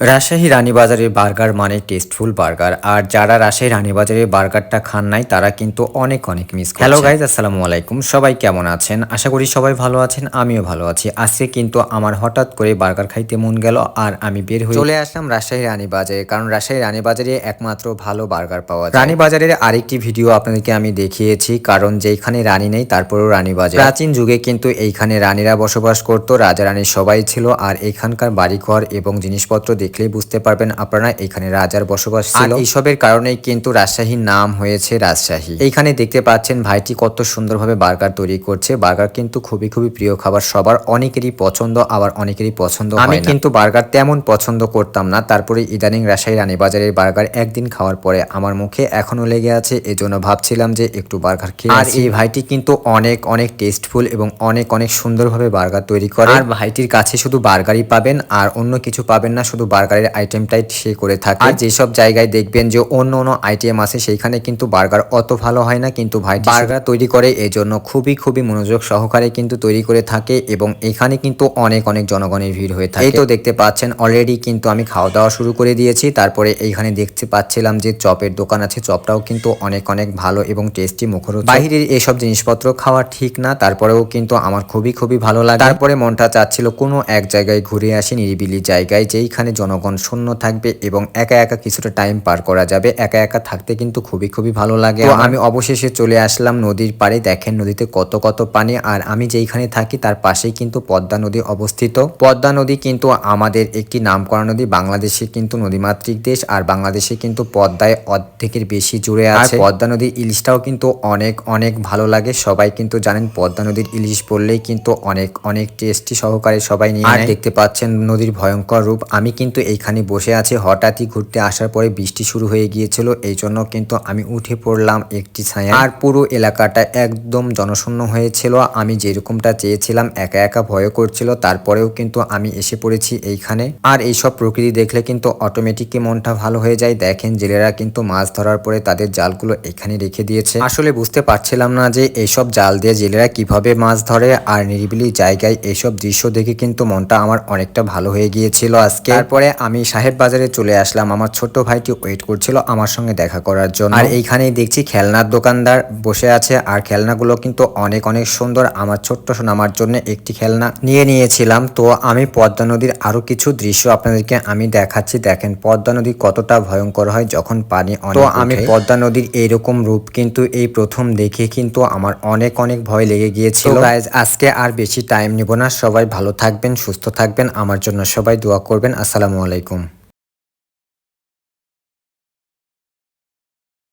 রাজশাহী রানীবাজারের বার্গার মানে tasteful burger. আর যারা রাজশাহী রানীবাজারের বার্গারটা খান নাই তারা কিন্তু অনেক অনেক মিস হ্যালো গাইজ আসসালামু আলাইকুম। সবাই কেমন আছেন? আশা করি সবাই ভালো আছেন আমিও ভালো আছি। আজকে কিন্তু আমার হঠাৎ করে বার্গার খাইতে মন গেল আর আমি বের হয়ে চলে আসলাম রাজশাহী রানীবাজারে কারণ রাজশাহী রানীবাজারে একমাত্র ভালো বার্গার পাওয়া যায়। রানীবাজারের আরেকটি ভিডিও আপনাদেরকে আমি দেখিয়েছি কারণ যেখানে রানী নেই তারপরেও রানীবাজার। প্রাচীন যুগে কিন্তু এইখানে রানীরা বসবাস করত রাজা রানী সবাই ছিল আর এখানকার বাড়িঘর এবং জিনিসপত্র দেখলেই বুঝতে পারবেন আপনারা এখানে রাজার বসবাস ছিল। এইসবের কারণেই কিন্তু রাজশাহীর নাম হয়েছে রাজশাহী। এইখানে দেখতে পাচ্ছেন ভাইটি কত সুন্দরভাবে বার্গার তৈরি করছে। বার্গার কিন্তু খুবই খুবই প্রিয় খাবার সবার অনেকেরই পছন্দ আবার অনেকেরই পছন্দ আমি কিন্তু বার্গার তেমন পছন্দ করতাম না তারপরে ইদানিং রাজশাহী রানীবাজারের বার্গার একদিন খাওয়ার পরে আমার মুখে এখনও লেগে আছে এজন্য ভাবছিলাম যে একটু বার্গার খেয়ে আর এই ভাইটি কিন্তু অনেক অনেক টেস্টফুল এবং অনেক অনেক সুন্দরভাবে বার্গার তৈরি করে। আর ভাইটির কাছে শুধু বার্গারই পাবেন আর অন্য কিছু পাবেন না শুধু বার্গারের আইটেমটাই সে করে থাকে। আর যেসব জায়গায় দেখবেন যে অন্য অন্য আইটেম আছে সেইখানে কিন্তু বার্গার অত ভালো হয় না কিন্তু ভাই বার্গার তৈরি করে এজন্য খুবই খুবই মনোযোগ সহকারে কিন্তু তৈরি করে থাকে এবং এখানে কিন্তু অনেক অনেক জনগণের ভিড় হয়ে থাকে। এই তো দেখতে পাচ্ছেন অলরেডি কিন্তু আমি খাওয়া দাওয়া শুরু করে দিয়েছি। তারপরে এইখানে দেখতে পাচ্ছিলাম যে চপের দোকান আছে চপটাও কিন্তু অনেক অনেক ভালো এবং টেস্টি মুখরোচক। বাইরের এসব জিনিসপত্র খাওয়া ঠিক না তারপরেও কিন্তু আমার খুবই খুবই ভালো লাগে। তারপরে মনটা চাচ্ছিল কোনো এক জায়গায় ঘুরে আসি নিরিবিলি জায়গায় যেইখানে জনগণ শূন্য থাকবে এবং একা একা কিছুটা টাইম পার করা যাবে। একা একা থাকতে কিন্তু খুবই খুবই ভালো লাগে। আমি অবশেষে চলে আসলাম নদীর পাড়ে। দেখেন নদীতে কত কত পানি। আর আমি যেইখানে থাকি তার পাশেই কিন্তু পদ্মা নদী অবস্থিত। পদ্মা নদী কিন্তু আমাদের একটি নামকরা নদী। বাংলাদেশে কিন্তু নদীমাতৃক দেশ। আর বাংলাদেশে কিন্তু পদ্মায় অর্ধেকের বেশি জুড়ে আছে। পদ্মা নদীর ইলিশটাও কিন্তু অনেক অনেক ভালো লাগে। সবাই কিন্তু জানেন পদ্মা নদীর ইলিশ বললেই কিন্তু অনেক অনেক টেস্টি সহকারে সবাই নিয়ে। দেখতে পাচ্ছেন নদীর ভয়ঙ্কর রূপ। আমি কিন্তু এইখানে বসে আছে, হঠাৎই ঘুরতে আসার পরে বৃষ্টি শুরু হয়ে গিয়েছিল, এই জন্য কিন্তু আমি উঠে পড়লাম একটি ছায়া আর পুরো এলাকাটা একদম জনশূন্য হয়েছিল, আমি যেরকমটা চেয়েছিলাম, একা একা ভয় করছিল, তারপরেও কিন্তু আমি এসে পড়েছি এইখানে। আর এইসব প্রকৃতি দেখলে কিন্তু অটোমেটিকই মনটা ভালো হয়ে যায়। দেখেন জেলেরা কিন্তু মাছ ধরার পরে তাদের জালগুলো এখানে রেখে দিয়েছে। আসলে বুঝতে পারছিলাম না যে এইসব জাল দিয়ে জেলেরা কীভাবে মাছ ধরে, আর নিরিবিলি জায়গায় এইসব দৃশ্য দেখে কিন্তু মনটা আমার অনেকটা ভালো হয়ে গিয়েছিল আজকে। তারপরে আমি সাহেব বাজারে চলে আসলাম। আমার ছোট ভাইটি ওয়েট করছিল আমার সঙ্গে দেখা করার জন্য। আর এইখানেই দেখছি খেলনার দোকানদার বসে আছে। আর খেলনাগুলো কিন্তু অনেক অনেক সুন্দর। আমার ছোট্ট সোনামার জন্য একটি খেলনা নিয়ে নিয়েছিলাম। তো আমি পদ্মা নদীর আরও কিছু দৃশ্য আপনাদেরকে আমি দেখাচ্ছি। দেখেন পদ্মা নদী কতটা ভয়ঙ্কর হয় যখন পানি তো আমি পদ্মা নদীর এইরকম রূপ কিন্তু এই প্রথম দেখে কিন্তু আমার অনেক অনেক ভয় লেগে গিয়েছিল। আজকে আর বেশি টাইম নিব না। সবাই ভালো থাকবেন সুস্থ থাকবেন। আমার জন্য সবাই দোয়া করবেন। আসসালামু আলাইকুম।